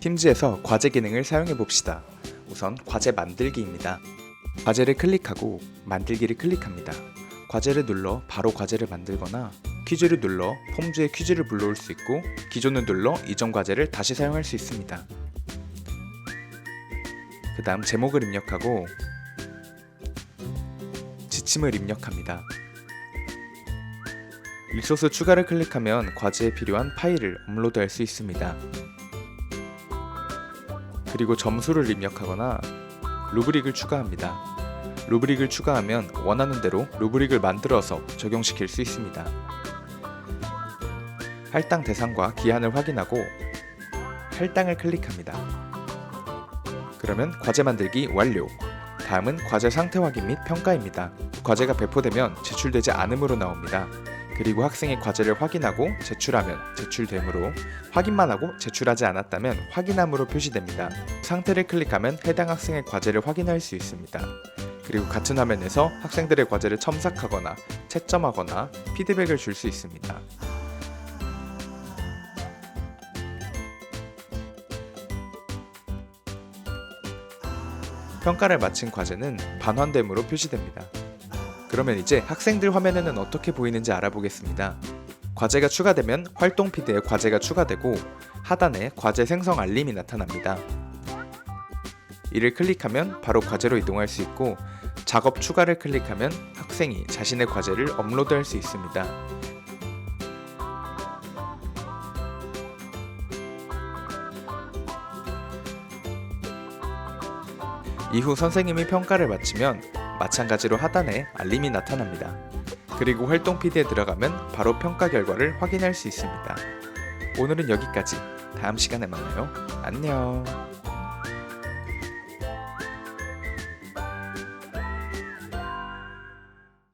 팀즈에서 과제 기능을 사용해 봅시다. 우선 과제 만들기입니다. 과제를 클릭하고 만들기를 클릭합니다. 과제를 눌러 바로 과제를 만들거나 퀴즈를 눌러 폼즈에 퀴즈를 불러올 수 있고 기존을 눌러 이전 과제를 다시 사용할 수 있습니다. 그 다음 제목을 입력하고 지침을 입력합니다. 리소스 추가를 클릭하면 과제에 필요한 파일을 업로드할 수 있습니다. 그리고 점수를 입력하거나 루브릭을 추가합니다. 루브릭을 추가하면 원하는 대로 루브릭을 만들어서 적용시킬 수 있습니다. 할당 대상과 기한을 확인하고 할당을 클릭합니다. 그러면 과제 만들기 완료. 다음은 과제 상태 확인 및 평가입니다. 과제가 배포되면 제출되지 않음으로 나옵니다. 그리고 학생이 과제를 확인하고 제출하면 제출되므로 확인만 하고 제출하지 않았다면 확인함으로 표시됩니다. 상태를 클릭하면 해당 학생의 과제를 확인할 수 있습니다. 그리고 같은 화면에서 학생들의 과제를 첨삭하거나 채점하거나 피드백을 줄 수 있습니다. 평가를 마친 과제는 반환됨으로 표시됩니다. 그러면 이제 학생들 화면에는 어떻게 보이는지 알아보겠습니다. 과제가 추가되면 활동 피드에 과제가 추가되고 하단에 과제 생성 알림이 나타납니다. 이를 클릭하면 바로 과제로 이동할 수 있고 작업 추가를 클릭하면 학생이 자신의 과제를 업로드할 수 있습니다. 이후 선생님이 평가를 마치면 마찬가지로 하단에 알림이 나타납니다. 그리고 활동 PD에 들어가면 바로 평가 결과를 확인할 수 있습니다. 오늘은 여기까지. 다음 시간에 만나요. 안녕.